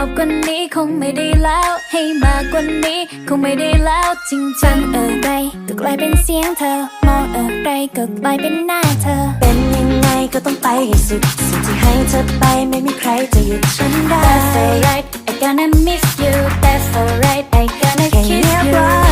อบกว่านี้คงไม่ได้แล้ว ให้มากกว่านี้คงไม่ได้แล้วจริงจังอะไรก็กลายเป็นเสียงเธอ มองอะไรก็กลายเป็นหน้าเธอ เป็นยังไงก็ต้องไปให้สุดสิ่งที่ให้เธอไปไม่มีใครจะหยุดฉันได้ That's alright I gonna miss you That's alright I gonna แค่ kiss เงียบ you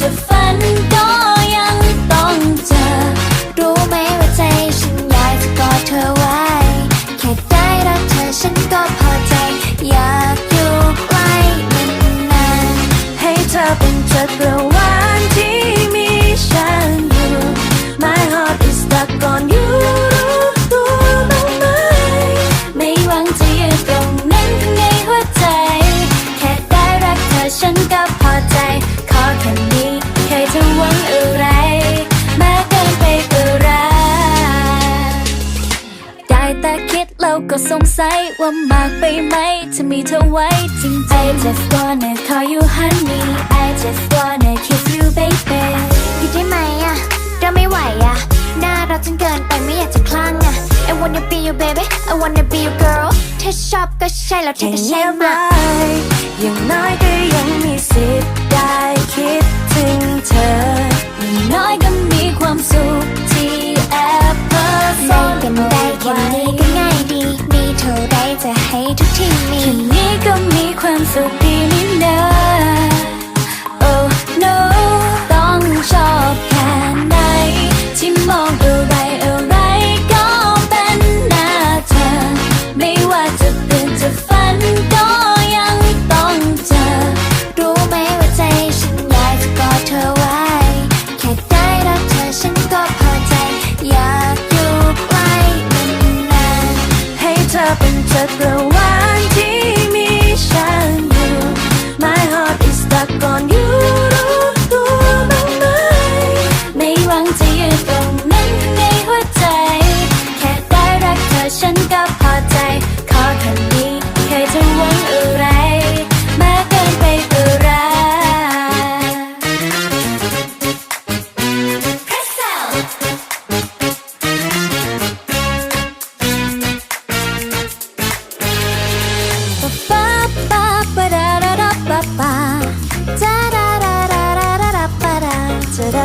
จะฝันก็ยังต้องเจอ รู้ไหมว่าใจฉันอยากจะกอดเธอไว้ แค่ได้รักเธอฉันก็พอใจ อยากอยู่ใกล้นานๆให้เธอเป็นจักร แต่คิดแล้วก็สงสัยว่ามากไปไหมจะมีเธอไว้จริงๆ I just wanna call you honey I just wanna kiss you baby ๆอยู่ได้ไหมอะเราไม่ไหวอะน่ารักจนเกินไปไม่อยากจะคลั่งอะ I wanna be your baby I wanna be your girl ถ้าชอบก็ใช่แล้วเธอแค่ก็ใช่เงียบมาไว้อย่างน้อยก็ยังมีสิทธิ์ได้คิดถึงเธออย่างน้อย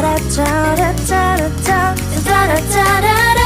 ดาดาดาปะดาจ